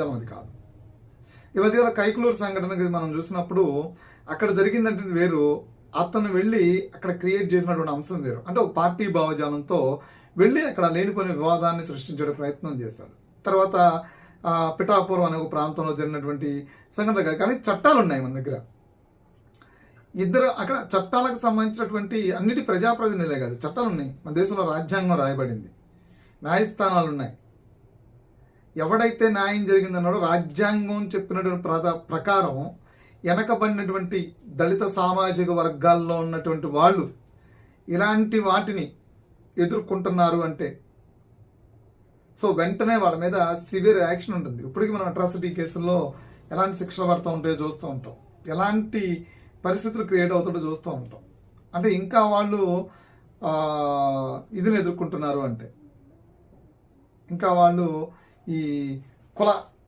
అది కాదు. ఈ కైకులూరు సంఘటన మనం చూసినప్పుడు అక్కడ జరిగిందంటే వేరు అతను వెళ్ళి అక్కడ క్రియేట్ చేసినటువంటి అంశం వేరు. అంటే ఒక పార్టీ భావజాలంతో వెళ్ళి అక్కడ లేనిపోయిన వివాదాన్ని సృష్టించే ప్రయత్నం చేశాడు. తర్వాత ఆ, పిఠాపురం అనే ఒక ప్రాంతంలో జరిగినటువంటి సంఘటన కాదు. కానీ చట్టాలు ఉన్నాయి మన దగ్గర. ఇద్దరు అక్కడ చట్టాలకు సంబంధించినటువంటి అన్నిటి ప్రజాప్రతినిధులే కాదు చట్టాలు ఉన్నాయి మన దేశంలో రాజ్యాంగం రాయబడింది. న్యాయస్థానాలు ఉన్నాయి ఎవడైతే న్యాయం జరిగిందన్నాడో రాజ్యాంగం చెప్పినటువంటి ప్రద ప్రకారం వెనకబడినటువంటి దళిత సామాజిక వర్గాల్లో ఉన్నటువంటి వాళ్ళు ఇలాంటి వాటిని ఎదుర్కొంటున్నారు అంటే సో వెంటనే వాళ్ళ మీద సివియర్ యాక్షన్ ఉంటుంది. ఇప్పటికీ మనం అట్రాసిటీ కేసుల్లో ఎలాంటి శిక్షలు పడుతూ ఉంటాయో చూస్తూ ఉంటాం. ఎలాంటి పరిస్థితులు క్రియేట్ అవుతుందో చూస్తూ ఉంటాం. అంటే ఇంకా వాళ్ళు ఇదిని ఎదుర్కొంటున్నారు అంటే ఇంకా వాళ్ళు e colar